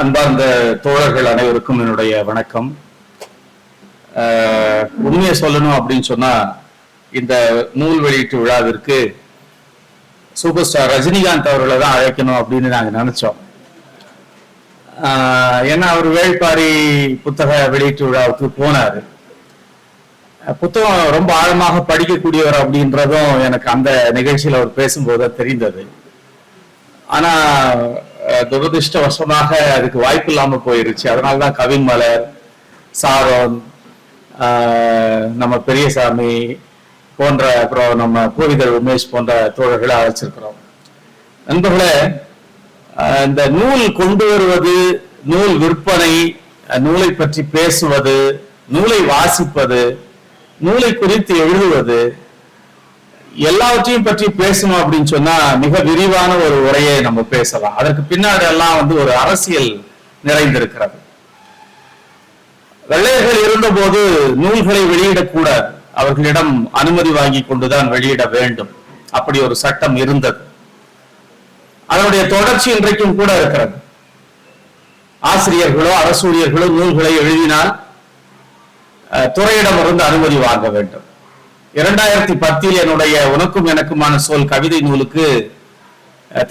அன்பார்ந்த தோழர்கள் அனைவருக்கும் என்னுடைய வணக்கம். உண்மையை சொல்லணும் அப்படின்னு சொன்னா இந்த நூல் வெளியீட்டு விழாவிற்கு சூப்பர் ஸ்டார் ரஜினிகாந்த் அவர்களை தான் அழைக்கணும் அப்படின்னு நாங்க நினைச்சோம். ஏன்னா அவர் வேள்பாரி புத்தக வெளியீட்டு விழாவுக்கு போனாரு. புத்தகம் ரொம்ப ஆழமாக படிக்கக்கூடியவர் அப்படின்றதும் எனக்கு அந்த நிகழ்ச்சியில் அவர் பேசும்போது தெரிந்தது. ஆனா துரதிருஷ்டவசமாக அதுக்கு வாய்ப்பு இல்லாம போயிருச்சு. அதனாலதான் கவின் மலர் சாரோன் நம்ம பெரியசாமி போன்ற அப்புறம் நம்ம பூவிதர் உமேஷ் போன்ற தோழர்களை அழைச்சிருக்கிறோம். நண்பர்களே இந்த நூல் கொண்டு வருவது நூல் விற்பனை நூலை பற்றி பேசுவது நூலை வாசிப்பது நூலை குறித்து எழுதுவது எல்லாவற்றையும் பற்றி பேசணும் அப்படின்னு சொன்னா மிக விரிவான ஒரு உரையை நம்ம பேசலாம். அதற்கு பின்னாடி எல்லாம் வந்து ஒரு அரசியல் நிறைந்திருக்கிறது. வெள்ளையர்கள் இருந்தபோது நூல்களை வெளியிடக்கூடாது அவர்களிடம் அனுமதி வாங்கி கொண்டுதான் வெளியிட வேண்டும். அப்படி ஒரு சட்டம் இருந்தது. அதனுடைய தொடர்ச்சி இன்றைக்கும் கூட இருக்கிறது. ஆசிரியர்களோ அரசூழியர்களோ நூல்களை எழுதினால் அஹ், துறையிடமிருந்து அனுமதி வாங்க வேண்டும். இரண்டாயிரத்தி பத்தில் என்னுடைய உனக்கும் எனக்குமான சொல் கவிதை நூலுக்கு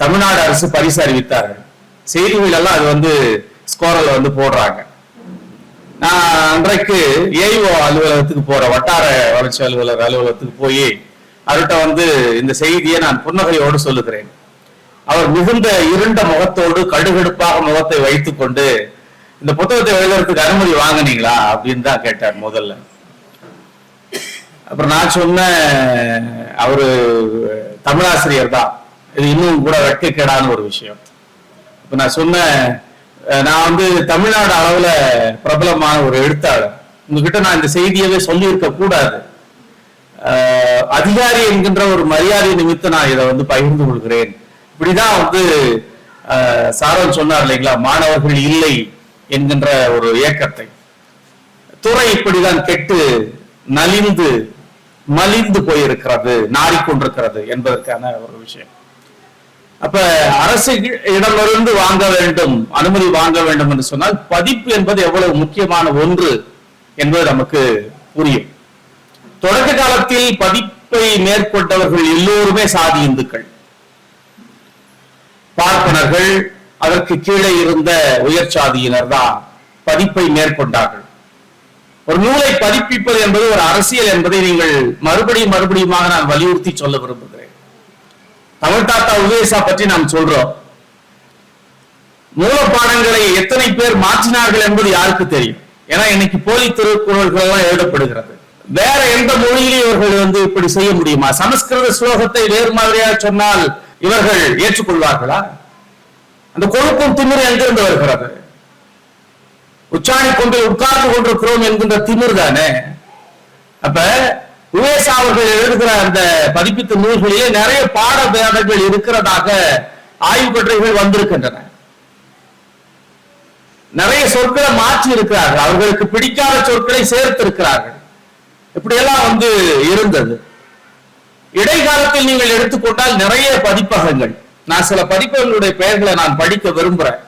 தமிழ்நாடு அரசு பரிசு அறிவித்தார்கள். செய்திகள் எல்லாம் அது வந்து ஸ்கோரில் வந்து போடுறாங்க. நான் அன்றைக்கு ஏஇஓ அலுவலகத்துக்கு போற வட்டார வளர்ச்சி அலுவலர் அலுவலகத்துக்கு போய் அவர்கிட்ட வந்து இந்த செய்தியை நான் புன்னகையோடு சொல்லுகிறேன். அவர் மிகுந்த இருண்ட முகத்தோடு கடுகடுப்பாக முகத்தை வைத்துக்கொண்டு இந்த புத்தகத்தை எழுதுறதுக்கு அனுமதி வாங்குனீங்களா? அப்படின்னு தான் கேட்டார் முதல்ல. அப்புறம் நான் சொன்னேன் அவரு தமிழாசிரியர் தான். இது இன்னும் கூட வெட்கக்கேடான ஒரு விஷயம். இப்ப நான் சொன்னேன் நான் வந்து தமிழ்நாடு அளவுல பிரபலமான ஒரு எழுத்தாளர். உங்ககிட்ட நான் இந்த செய்தியவே சொல்லியிருக்க கூடாது. அதிகாரி என்கின்ற ஒரு மரியாதை நிமித்தம் நான் இதை வந்து பகிர்ந்து கொள்கிறேன். இப்படிதான் வந்து அஹ் சாரன் சொன்னார் இல்லைங்களா? மாணவர்கள் இல்லை என்கின்ற ஒரு இயக்கத்தை. துறை இப்படிதான் கெட்டு நலிந்து மலிந்து போயிருக்கிறது நாறிக்கொண்டிருக்கிறது என்பதற்கான ஒரு விஷயம். அப்ப அரசு இடமிருந்து வாங்க வேண்டும் அனுமதி வாங்க வேண்டும் என்று சொன்னால் பதிப்பு என்பது எவ்வளவு முக்கியமான ஒன்று என்பது நமக்கு புரியும். தொடக்க காலத்தில் பதிப்பை மேற்கொண்டவர்கள் எல்லோருமே சாதி இந்துக்கள். பார்ப்பனர்கள் அதற்கு கீழே இருந்த உயர் சாதியினர் தான் பதிப்பை மேற்கொண்டார்கள். ஒரு நூலை பதிப்பிப்பது என்பது ஒரு அரசியல் என்பதை நீங்கள் மறுபடியும் மறுபடியுமாக நான் வலியுறுத்தி சொல்ல விரும்புகிறேன். தமிழ் தாத்தா உதயசா பற்றி நாம் சொல்றோம். மூலப்பாடங்களை எத்தனை பேர் மாற்றினார்கள் என்பது யாருக்கு தெரியும்? ஏன்னா இன்னைக்கு போலி திருக்குறள்கள் எல்லாம் எழுதப்படுகிறது. வேற எந்த மொழியிலும் இவர்கள் வந்து இப்படி செய்ய முடியுமா? சமஸ்கிருத ஸ்லோகத்தை வேறு மாதிரியா சொன்னால் இவர்கள் ஏற்றுக்கொள்வார்களா? அந்த கொழுப்பும் திமிர் எங்கிருந்து வருகிறது? உச்சாணி கொண்டு உட்கார்ந்து கொண்டிருக்கிறோம் என்கின்ற திமிர் தானே? அப்ப உவேசா அவர்கள் எழுதுகிற அந்த பதிப்பித்த நூல்களிலே நிறைய பாட பேதங்கள் இருக்கிறதாக ஆய்வு கட்டுரைகள் வந்திருக்கின்றன. நிறைய சொற்களை மாற்றி இருக்கிறார்கள். அவர்களுக்கு பிடிக்காத சொற்களை சேர்த்து இருக்கிறார்கள் இப்படியெல்லாம் வந்து இருந்தது. இடைக்காலத்தில் நீங்கள் எடுத்துக்கொண்டால் நிறைய பதிப்பகங்கள். நான் சில பதிப்பகங்களுடைய பெயர்களை நான் படிக்க விரும்புறேன்.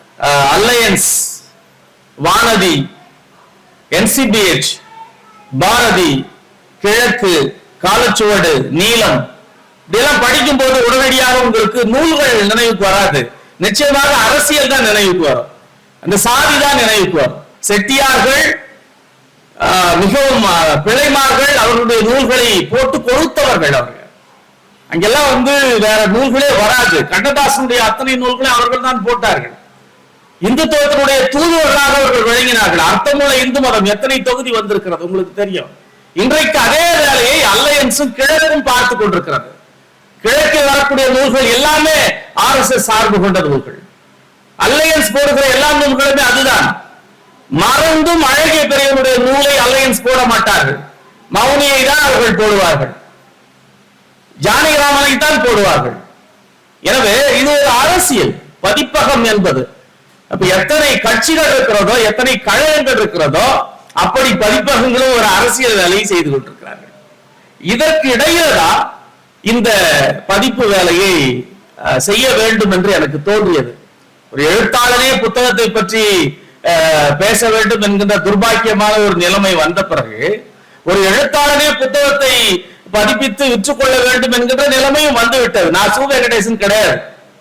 அலையன்ஸ் வானதி என்சிபிஹெச் பாரதி கிழக்கு காலச்சுவடு நீளம் இதெல்லாம் படிக்கும் போது உடனடியாக உங்களுக்கு நூல்கள் நினைவுக்கு வராது. நிச்சயமாக அரசியல் தான் நினைவுக்கு வரும். அந்த சாதி தான் நினைவுக்கு வரும். செட்டியார்கள் ஆஹ், மிகவும் பிழைமார்கள் அவர்களுடைய நூல்களை போட்டு கொடுத்தவர்கள் அவர்கள். அங்கெல்லாம் வந்து வேற நூல்களே வராது. கண்ணதாசனுடைய அத்தனை நூல்களை அவர்கள் தான் போட்டார்கள். இந்துத்துவத்தினுடைய தூதுவர்களாக அவர்கள் விளங்கினார்கள். அர்த்தமுள்ள இந்து மதம் எத்தனை தொகுதி வந்திருக்கிறது உங்களுக்கு தெரியும்? இன்றைக்கு அதே வேலையை அல்லையன்ஸும் கிழக்கும் பார்த்து கொண்டிருக்கிறது. கிழக்கில் வரக்கூடிய நூல்கள் எல்லாமே ஆர் எஸ் எஸ் சார்பு கொண்ட நூல்கள். அல்லையன்ஸ் போடுகிற எல்லா நூல்களுமே அதுதான். மறந்தும் அழகிய பெரியவனுடைய நூலை அல்லையன்ஸ் போட மாட்டார்கள். மௌனியை தான் அவர்கள் போடுவார்கள். ஜானகிராமனை தான் போடுவார்கள். எனவே இது ஒரு அரசியல். பதிப்பகம் என்பது. அப்ப எத்தனை கட்சிகள் இருக்கிறதோ எத்தனை கழகங்கள் இருக்கிறதோ அப்படி பதிப்பகங்களும் ஒரு அரசியல் வேலையை செய்து கொண்டிருக்கிறார்கள். இதற்கு இடையில்தான் இந்த பதிப்பு வேலையை செய்ய வேண்டும் என்று எனக்கு தோன்றியது. ஒரு எழுத்தாளரே புத்தகத்தை பற்றி பேச வேண்டும் என்கின்ற துர்பாக்கியமான ஒரு நிலைமை வந்த பிறகு ஒரு எழுத்தாளனே புத்தகத்தை பதிப்பித்து விற்றுக்கொள்ள வேண்டும் என்கின்ற நிலைமையும் வந்து விட்டது. நான் சு. வெங்கடேசன் கிடையாது.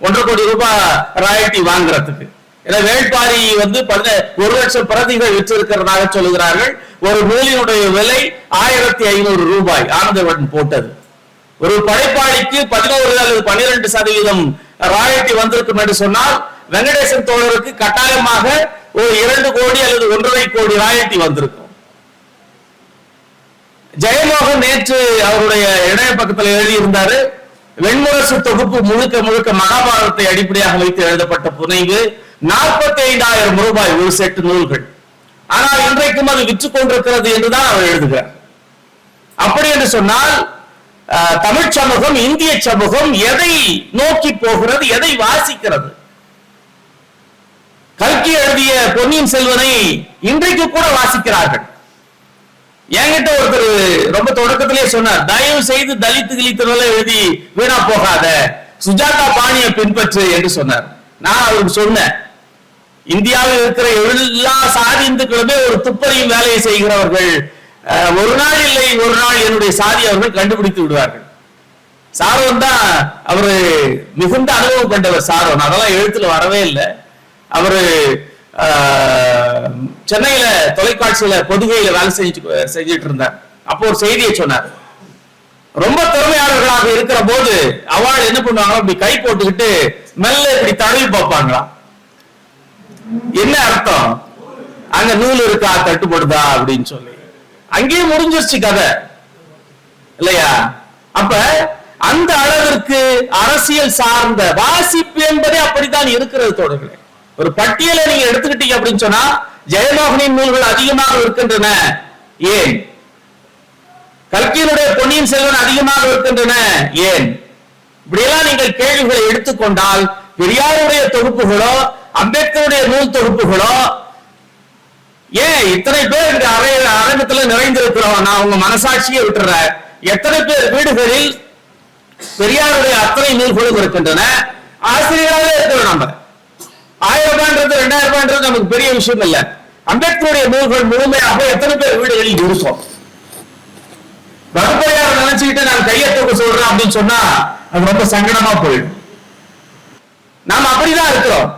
ஒன்றரை கோடி ரூபாய் ராயல்டி வாங்குறதுக்கு. ஏன்னா வேள்பாரி வந்து ஒரு லட்சம் பிரதிகள் விற்றிருக்கிறதாக சொல்லுகிறார்கள். ஒரு நூலினுடைய விலை ஆயிரத்தி ஐநூறு ரூபாய் ஆனந்தவன் போட்டது. ஒரு படைப்பாளிக்கு பதினோரு அல்லது பன்னிரண்டு சதவீதம் ராயல்டி வந்திருக்கும் என்று சொன்னால் வெங்கடேசன் தோழருக்கு கட்டாயமாக ஒரு இரண்டு கோடி அல்லது ஒன்றரை கோடி ராயல்டி வந்திருக்கும். ஜெயமோகன் நேற்று அவருடைய இணைய பக்கத்தில் எழுதியிருந்தாரு வெண்முரசு தொகுப்பு முழுக்க முழுக்க மகாபாரதத்தை அடிப்படையாக வைத்து எழுதப்பட்ட புனைவு நாற்பத்தி ஐந்தாயிரம் ரூபாய் ஒரு செட்டு நூல்கள். ஆனால் இன்றைக்கும் அது விற்று கொண்டிருக்கிறது என்றுதான் அவர் எழுதுகிறார். அப்படி என்று சொன்னால் தமிழ் சமூகம் இந்திய சமூகம் எதை நோக்கி போகிறது எதை வாசிக்கிறது? கல்கி எழுதிய பொன்னியின் செல்வனை இன்றைக்கு கூட வாசிக்கிறார்கள். என்கிட்ட ஒருத்தர் ரொம்ப தொடக்கத்திலே சொன்னார் தயவு செய்து தலித்து கிழித்தவர்கள் எழுதி வீணா போகாத சுஜாதா பாணியை பின்பற்று என்று சொன்னார். நான் அவருக்கு சொன்னேன் இந்தியாவில் இருக்கிற எல்லா சாதி இந்துக்களுமே ஒரு துப்பறியும் வேலையை செய்கிறவர்கள். ஒரு நாள் இல்லை ஒரு நாள் என்னுடைய சாதி அவர்கள் கண்டுபிடித்து விடுவார்கள். சாரோன் தான் அவரு மிகுந்த அனுபவம் கொண்டவர் சாரோன். அதெல்லாம் எழுத்துல வரவே இல்லை. அவரு சென்னையில தொலைக்காட்சியில பொதுகையில வேலை செஞ்சுட்டு செஞ்சுட்டு இருந்தார். அப்போ ஒரு செய்தியை சொன்னார். ரொம்ப திறமையாளர்களாக இருக்கிற போது அவள் என்ன பண்ணுவாங்களோ இப்படி கை போட்டுக்கிட்டு மெல்ல இப்படி தடவி பார்ப்பாங்களாம். என்ன அர்த்தம்? அங்க நூல் இருக்கா தட்டுப்படுதா அப்படின்னு சொல்லி. அங்கேயே முடிஞ்சிருச்சு கதை. இல்லையா? அப்ப அந்த அளவிற்கு அரசியல் சார்ந்த வாசிப்பு என்பதே அப்படித்தான் இருக்கிறது தோழர்களே. ஒரு பட்டியலை நீங்க எடுத்துக்கிட்டீங்க அப்படின்னு சொன்னா ஜெயமோகனின் நூல்கள் அதிகமாக இருக்கின்றன. ஏன்? கல்கியினுடைய பொன்னியின் செல்வன் அதிகமாக இருக்கின்றன. ஏன்? இப்படியெல்லாம் நீங்கள் கேள்விகளை எடுத்துக்கொண்டால் பெரியாருடைய தொகுப்புகளோ அம்பேத்கருடைய நூல் தொகுப்புகளோ? ஏன் இத்தனை பேர் இந்த அறை அரங்கத்துல நிறைந்திருக்கிறோம்? நான் உங்க மனசாட்சியை விட்டுறேன். எத்தனை பேர் வீடுகளில் பெரியாருடைய அத்தனை நூல்களும் இருக்கின்றன? ஆசிரியராகவே இருக்கிறோம் நம்ம ஆயிரம் ரூபான்றது ரெண்டாயிரம் ரூபான்றது நமக்கு பெரிய விஷயம் இல்ல. அம்பேத்கருடைய நூல்கள் முழுமையாக எத்தனை பேர் வீடுகளில் இருக்கும்? வகுப்பையார் நினைச்சுக்கிட்டு நான் கையை தூக்க சொல்றேன் அப்படின்னு சொன்னா அது ரொம்ப சங்கடமா போயிடும். நாம் அப்படிதான் இருக்கிறோம்.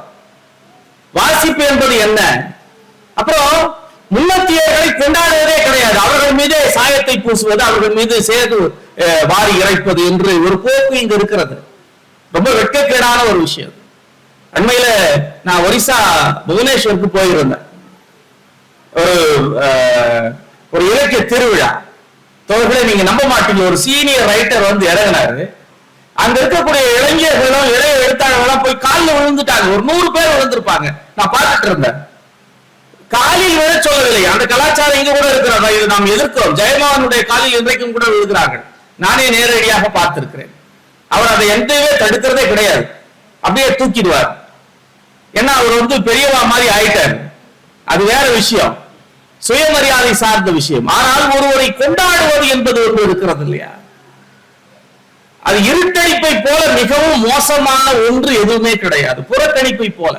வாசிப்பு என்பது என்ன? அப்புறம் முன்னத்தியர்களை கொண்டாடுவதே கிடையாது. அவர்கள் மீதே சாயத்தை பூசுவது அவர்கள் மீது சேது வாரி இறைப்பது என்று ஒரு போக்கு இங்கு இருக்கிறது. ரொம்ப வெட்கக்கேடான ஒரு விஷயம். அண்மையில நான் ஒரிசா புவனேஸ்வருக்கு போயிருந்தேன். ஒரு ஒரு இலக்கிய திருவிழா. தோழர்களே நீங்க நம்ப மாட்டீங்க. ஒரு சீனியர் ரைட்டர் வந்து இறங்கினாரு. அங்க இருக்கக்கூடிய இளைஞர்களும் இளைய எழுத்தாளர்களும் போய் காலில் விழுந்துட்டாங்க. ஒரு நூறு பேர் விழுந்திருப்பாங்க. நான் பார்த்துட்டு இருந்தேன். காலில் விழ சொல்லவில்லை. அந்த கலாச்சாரம் இங்க கூட இருக்கிறதா. இது நாம் எதிர்க்கிறோம். ஜெயமோகனுடைய காலில் இன்றைக்கும் கூட விழுகிறார்கள். நானே நேரடியாக பார்த்திருக்கிறேன். அவர் அதை எந்தவே தடுக்கிறதே கிடையாது. அப்படியே தூக்கிடுவார். ஏன்னா அவர் வந்து பெரியவா மாதிரி ஆயிட்டார். அது வேற விஷயம். சுயமரியாதை சார்ந்த விஷயம். ஆனால் ஒருவரை கொண்டாடுவது என்பது ஒன்று இருக்கிறது இல்லையா? அது இருட்டடிப்பை போல மிகவும் மோசமான ஒன்று எதுவுமே கிடையாது. புறக்கணிப்பை போல.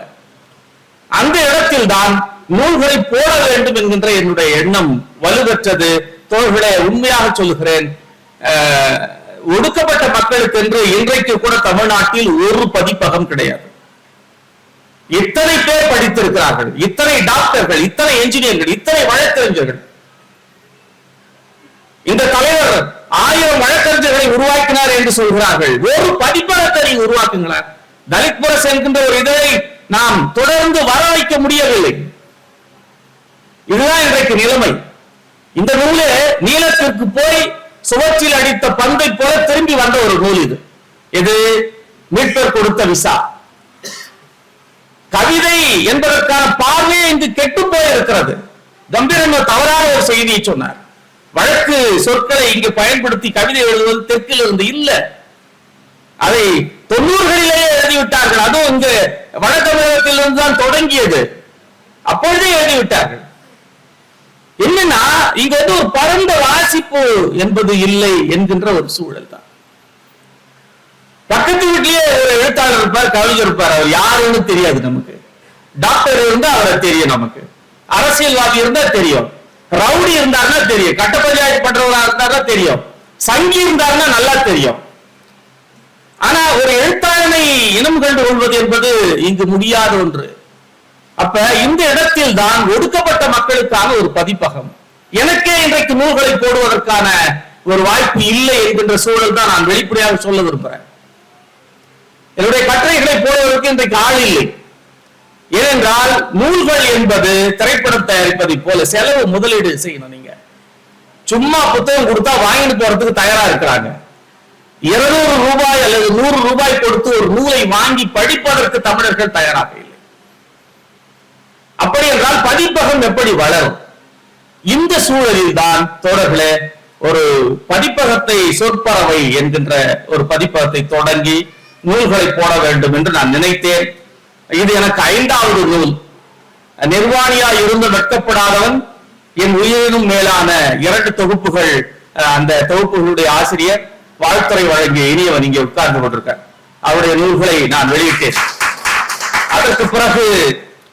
அந்த இடத்தில் தான் நூல்களை போட வேண்டும் என்கின்ற என்னுடைய எண்ணம் வலுப்பெற்றது தோள்களை உண்மையாக சொல்லுகிறேன். ஒடுக்கப்பட்ட மக்களுக்கு என்று இன்றைக்கு கூட தமிழ்நாட்டில் ஒரு பதிப்பகம் கிடையாது. இத்தனை பேர் படித்திருக்கிறார்கள் இத்தனை டாக்டர்கள் இத்தனை என்ஜினியர்கள் இத்தனை வழக்கறிஞர்கள். இந்த தலைவர் ஆயிரம் வழக்கறிஞர்களை உருவாக்கி என்று சொல்கிறார்கள். ஒரு பதிப்பகத்தை நீங்க தலித் புரஸ் என்கின்ற ஒரு இதழை நாம் தொடர்ந்து வர வைக்க முடியவில்லை. இதுதான் இன்றைக்கு நிலைமை. இந்த நூலு நீளத்திற்கு போய் சுவற்றில் அடித்த பந்தை போல திரும்பி வந்த ஒரு நூல் இது. இது மீட்பர் கொடுத்த விசா. கவிதை என்பதற்கான பார்வையை இங்கு கெட்டு போயிருக்கிறது. கம்பீரங்க தவறான ஒரு செய்தியை சொன்னார். வழக்கு சொற்களை இங்கு பயன்படுத்தி கவிதை எழுதுவது தெற்கில் இருந்து இல்ல. அதை தொண்ணூறுகளிலேயே எழுதிவிட்டார்கள். அதுவும் இங்கு வடதமிழகத்தில் இருந்து தான் தொடங்கியது. அப்பொழுதே எழுதிவிட்டார்கள். என்னன்னா இங்க வந்து ஒரு பரந்த வாசிப்பு என்பது இல்லை என்கின்ற ஒரு சூழல் தான். பக்கத்து வீட்லயே ஒரு எழுத்தாளர் இருப்பார் கவிஞர் இருப்பார். அவர் யாருன்னு தெரியாது நமக்கு. டாக்டர் இருந்தா அவரை தெரியும் நமக்கு. அரசியல்வாதி இருந்தா தெரியும். ரவுடி இருந்தாருன்னா தெரியும். கட்ட பஞ்சாயத்து பண்றவரா இருந்தாருன்னா தெரியும். சங்கி இருந்தாருன்னா நல்லா தெரியும். ஆனா ஒரு எழுத்தாளனை இனம் கண்டு கொள்வது என்பது இங்கு முடியாத ஒன்று. அப்ப இந்த இடத்தில் தான் ஒடுக்கப்பட்ட மக்களுக்கான ஒரு பதிப்பகம். எனக்கே இன்றைக்கு நூல்களை போடுவதற்கான ஒரு வாய்ப்பு இல்லை என்கின்ற சூழல் தான் நான் வெளிப்படையாக சொல்ல விரும்புகிறேன் என்னுடைய கட்டுரைகளை போடுவதற்கு இன்றைக்கு ஆள் இல்லை. ஏனென்றால் நூல்கள் என்பது திரைப்படம் தயாரிப்பதை போல செலவு முதலீடு செய்யணும் நீங்க. சும்மா புத்தகம் கொடுத்தா வாங்கிட்டு போறதுக்கு தயாரா இருக்கிறாங்க. இருநூறு ரூபாய் அல்லது நூறு ரூபாய் கொடுத்து ஒரு நூலை வாங்கி படிப்பதற்கு தமிழர்கள் தயாராக இல்லை. அப்படி என்றால் பதிப்பகம் எப்படி வளரும்? இந்த சூழலில் தான் தோழர்களே ஒரு பதிப்பகத்தை சொற்பறவை என்கின்ற ஒரு பதிப்பகத்தை தொடங்கி நூல்களை போட வேண்டும் என்று நான் நினைத்தேன். இது எனக்கு ஐந்தாவது நூல் நிர்வாணியா இருந்து வெட்கப்படாதவன் என் உயிரினும் மேலான இரண்டு தொகுப்புகள் அந்த தொகுப்புகளுடைய ஆசிரியர் வாழ்த்துறை வழங்கிய இனியவன் இங்கே உட்கார்ந்து கொண்டிருக்கார். அவருடைய நூல்களை நான் வெளியிட்டேன். அதற்கு பிறகு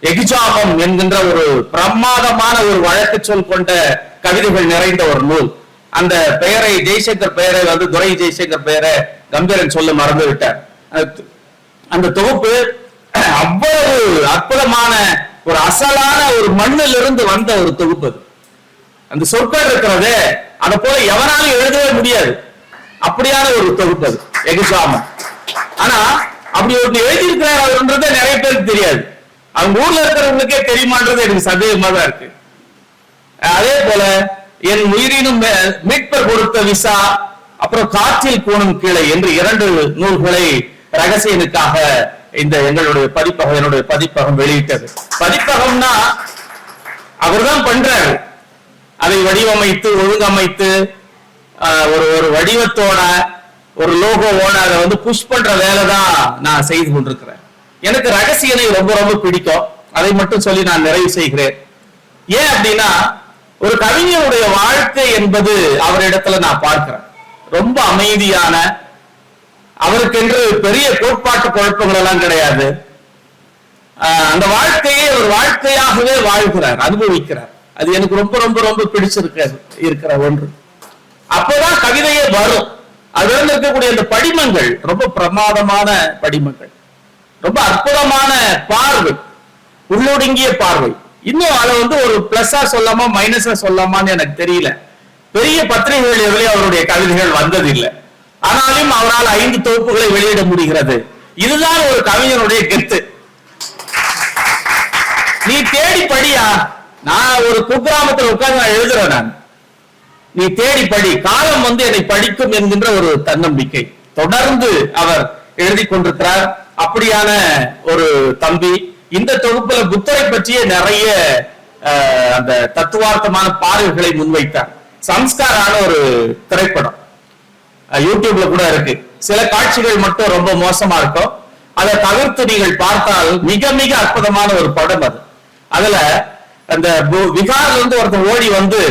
எகிஜாமம் என்கின்ற ஒரு பிரமாதமான ஒரு வழக்கு சொல் கொண்ட கவிதைகள் நிறைந்த ஒரு நூல். அந்த பெயரை ஜெய்சங்கர் பெயரை வந்து துரை ஜெய்சங்கர் பெயரை கம்பீரன் சொல்ல மறந்து விட்டார் அந்த தொகுப்பு அவ்வளவு அற்புதமான ஒரு அசலான ஒரு மண்ணிலிருந்து வந்த ஒரு தொகுப்பு அது. அந்த சொற்கள் இருக்கிறது அதை போல எவனாலும் எழுதவே முடியாது. அப்படியான ஒரு தொகுப்பு அது எகிசாமம் ஆனா அப்படி ஒன்று எழுதியிருக்கிறார் நிறைய பேருக்கு தெரியாது. அவங்க ஊர்ல இருக்கிறவங்களுக்கே தெரியுமான்றது எனக்கு சந்தேகமா தான் இருக்கு. அதே போல என் உயிரினும் மே- மீட்பர் கொடுத்த விசா அப்புறம் காற்றில் கூணும் கீழே என்று இரண்டு நூல்களை ரகசியனுக்காக இந்த எங்களுடைய பதிப்பகம் என்னுடைய பதிப்பகம் வெளியிட்டது. பதிப்பகம்னா அவர்தான் பண்றாரு. அதை வடிவமைத்து ஒழுங்கமைத்து ஒரு ஒரு வடிவத்தோட ஒரு லோகோவோட அதை வந்து புஷ் பண்ற வேலை தான் நான் செய்து கொண்டிருக்கிறேன். எனக்கு ரகசியனை ரொம்ப ரொம்ப பிடிக்கும். அதை மட்டும் சொல்லி நான் நிறைவு செய்கிறேன். ஏன் அப்படின்னா ஒரு கவிஞருடைய வாழ்க்கை என்பது அவரிடத்துல நான் பார்க்கிறேன். ரொம்ப அமைதியான அவருக்கென்று பெரிய கோட்பாட்டு குழப்பங்கள் எல்லாம் கிடையாது. ஆஹ் அந்த வாழ்க்கையை ஒரு வாழ்க்கையாகவே வாழ்கிறார் அனுபவிக்கிறார். அது எனக்கு ரொம்ப ரொம்ப ரொம்ப பிடிச்சிருக்க இருக்கிற ஒன்று. அப்பதான் கவிதையே வரும். அதுல இருந்து இருக்கக்கூடிய அந்த படிமங்கள் ரொம்ப பிரமாதமான படிமங்கள். ரொம்ப அற்புதமான பார்வை. உள்ளொடுங்கிய பார்வை. இன்னும் அதை வந்து ஒரு பிளஸ்ஸா சொல்லாமா மைனஸா சொல்லாமான்னு எனக்கு தெரியல. பெரிய பத்திரிகைகள் எதுலயும் அவருடைய கவிதைகள் வந்ததில்லை. ஆனாலும் அவரால் ஐந்து தொகுப்புகளை வெளியிட முடிகிறது. இதுதான் ஒரு கவிஞனுடைய கெத்து. நீ தேடி படியா? நான் ஒரு குக்கிராமத்துல உட்கார்ந்து நான் எழுதுறேன் நான். நீ தேடி படி. காலம் வந்து என்னை படிக்கும் என்கின்ற ஒரு தன்னம்பிக்கை. தொடர்ந்து அவர் எழுதி கொண்டிருக்கிறார். அப்படியான ஒரு தம்பி. இந்த தொகுப்புல புத்தரை பற்றிய நிறைய அஹ், அந்த தத்துவார்த்தமான பார்வைகளை முன்வைத்தார். சம்ஸ்காரான ஒரு திரைப்படம். யூடியூப்ல கூட இருக்கு. சில காட்சிகள் மட்டும் ரொம்ப மோசமா இருக்கும். அதை தவிர்த்து நீங்கள் பார்த்தால் மிக மிக அற்புதமான ஒரு படம் அது. அதுல அந்த விகார்ல இருந்து ஒருத்தன் ஓடி வந்து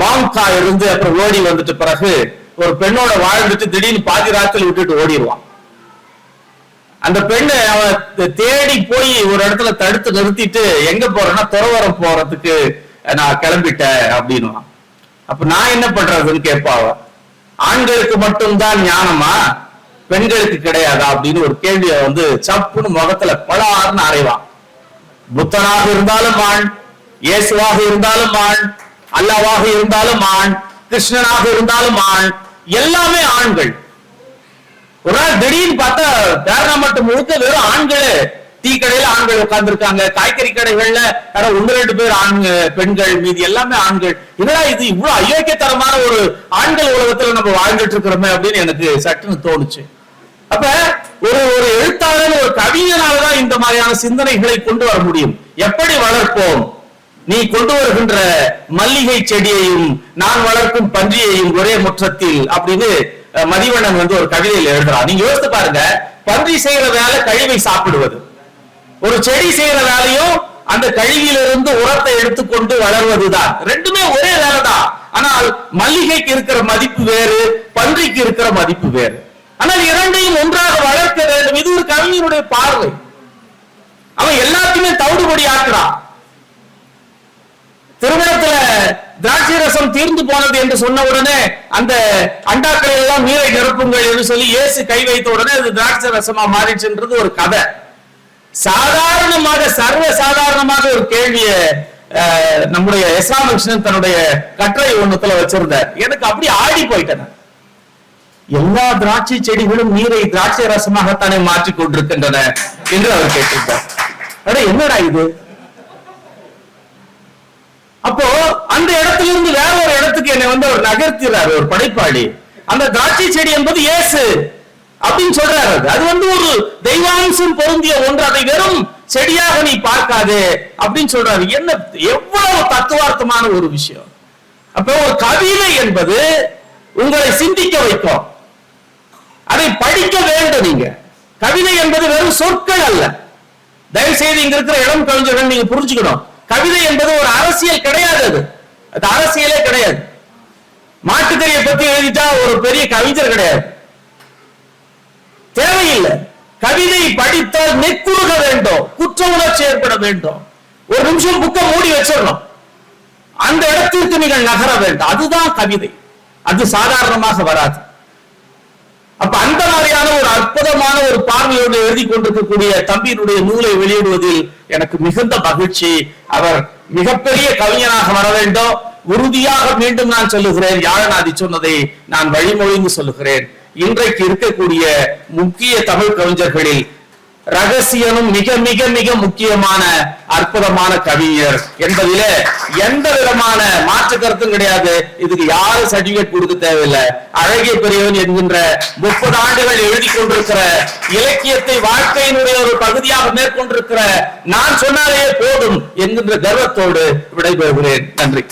மாங்கா இருந்து அப்புறம் ஓடி வந்துட்டு பிறகு ஒரு பெண்ணோட வாழ்ந்துட்டு திடீர்னு பாதி ராத்திரி விட்டுட்டு ஓடிடுவான். அந்த பெண்ணு அவன் தேடி போய் ஒரு இடத்துல தடுத்து நிறுத்திட்டு எங்க போறேன்னா துறவரம் போறதுக்கு நான் கிளம்பிட்டேன் அப்படின்னு அப்ப நான் என்ன பண்றதுன்னு கேட்பா ஆண்களுக்கு மட்டும்தான் ஞானமா? பெண்களுக்கு கிடையாதா? அப்படின்னு ஒரு கேள்வியை வந்து சப்புன்னு முகத்துல பலார்னு அறைவான். புத்தனாக இருந்தாலும் ஆண் இயேசுவாக இருந்தாலும் ஆண் அல்லாவாக இருந்தாலும் ஆண் கிருஷ்ணனாக இருந்தாலும் ஆண் எல்லாமே ஆண்கள். ஒரு நாள் திடீர்னு பார்த்தா பேரணாமட்டு முழுக்க வெறும் ஆண்களே டீ கடையில ஆண்கள் உட்கார்ந்திருக்காங்க. காய்கறி கடைகள்ல யாரோ ஒன்று ரெண்டு பேர் ஆண் பெண்கள் மீதி எல்லாமே ஆண்கள். என்னடா இது இவ்வளவு அயோக்கியத்தரமான ஒரு ஆண்கள் உலகத்துல நம்ம வாழ்ந்துட்டு இருக்கிறோமே அப்படின்னு எனக்கு சட்டுன்னு தோணுச்சு. அப்ப ஒரு ஒரு எழுத்தாளர் ஒரு கவிஞனாலதான் இந்த மாதிரியான சிந்தனைகளை கொண்டு வர முடியும். எப்படி வளர்ப்போம்? நீ கொண்டு வருகின்ற மல்லிகை செடியையும் நான் வளர்க்கும் பன்றியையும் ஒரே முற்றத்தில் அப்படின்னு மதிவண்ணன் வந்து ஒரு கவிதையில் எழுதுறான். நீங்க யோசித்து பாருங்க. பன்றி செய்யற வேலை கழிவை சாப்பிடுவது. ஒரு செடி செய்யற வேலையும் அந்த கழிவிலிருந்து உரத்தை எடுத்துக்கொண்டு வளர்வதுதான். ரெண்டுமே ஒரே வேலைதான். ஆனால் மல்லிகைக்கு இருக்கிற மதிப்பு வேறு பன்றிக்கு இருக்கிற மதிப்பு வேறு. ஆனால் இரண்டையும் ஒன்றாக வளர்க்க வேண்டும். இது ஒரு கவிஞனுடைய பார்வை. அவன் எல்லாத்தையுமே தவிடுபடி ஆக்குறான். திருமணத்துல திராட்சை ரசம் தீர்ந்து போனது என்று சொன்ன உடனே அந்த அண்டாக்களை எல்லாம் நீரை நிரப்புங்கள் என்று சொல்லி இயேசு கை வைத்த உடனே அது திராட்சை ரசமா மாறிச்சுன்றது ஒரு கதை. சாதாரணமாக சர்வ சாதாரணமாக ஒரு கேள்விய நம்முடைய எஸ்ஆர் கிருஷ்ணன் தன்னுடைய கற்றை ஒண்ணுத்துல வச்சிருந்தார். எனக்கு அப்படி ஆடி போயிட்டேன் எல்லா திராட்சை செடிகளும் நீரை திராட்சை ரசமாகத்தானே மாற்றிக் கொண்டிருக்கின்றன என்று அவர் கேட்டிருந்தார். அட என்னடா இது? அப்போ அந்த இடத்துல இருந்து வேற ஒரு இடத்துக்கு என்னை வந்து அவர் நகர்த்திறாரு ஒரு படைப்பாளி. அந்த திராட்சை செடி என்பது இயேசு அப்படின்னு சொல்றாரு அது. அது வந்து ஒரு தெய்வாம்சம் பொருந்திய ஒன்று. அதை வெறும் செடியாக நீ பார்க்காதே அப்படின்னு சொல்றாரு. என்ன எவ்வளவு தத்துவார்த்தமான ஒரு விஷயம். அப்போ ஒரு கவிதை என்பது உங்களை சிந்திக்க வைக்கும். அதை படிக்க வேண்டும் நீங்க. கவிதை என்பது வெறும் சொற்கள் அல்ல. தயவு செய்து இங்க இருக்கிற இளம் கவிஞர்கள் நீங்க புரிஞ்சுக்கணும். கவிதை என்பது ஒரு அரசியல் கிடையாது அது. அது அரசியலே கிடையாது. மாட்டுக்கறியை பத்தி எழுதிட்டா ஒரு பெரிய கவிஞர் கிடையாது. தேவையில்லை. கவிதை படித்தால் நெக்குருக வேண்டும். குற்ற உணர்ச்சி ஏற்பட வேண்டும். ஒரு நிமிஷம் புக்கை மூடி வச்சிடணும். அந்த இடத்திற்கு நீங்கள் நகர வேண்டும். அதுதான் கவிதை. அது சாதாரணமாக வராது. அப்ப அந்த மாதிரியான ஒரு அற்புதமான ஒரு பார்வையோடு எழுதி கொண்டிருக்கக்கூடிய தம்பியினுடைய நூலை வெளியிடுவதில் எனக்கு மிகுந்த மகிழ்ச்சி. அவர் மிகப்பெரிய கவிஞனாக வர வேண்டும். உறுதியாக மீண்டும் நான் சொல்லுகிறேன். யாழநாதி சொன்னதை நான் வழிமொழிந்து சொல்லுகிறேன். இன்றைக்கு இருக்கக்கூடிய முக்கிய தமிழ் கவிஞர்களில் ரகசியனும் மிக மிக மிக முக்கியமான அற்புதமான கவிஞர் என்பதில எந்த விதமான மாற்று கருத்தும் கிடையாது. இதுக்கு யாரும் சர்டிபிகேட் கொடுக்க தேவையில்லை. அழகிய பெரியவன் என்கின்ற முப்பது ஆண்டுகள் எழுதி கொண்டிருக்கிற இலக்கியத்தை வாழ்க்கையினுடைய ஒரு பகுதியாக மேற்கொண்டிருக்கிற நான் சொன்னாலே போதும் என்கின்ற கர்வத்தோடு விடைபெறுகிறேன். நன்றி.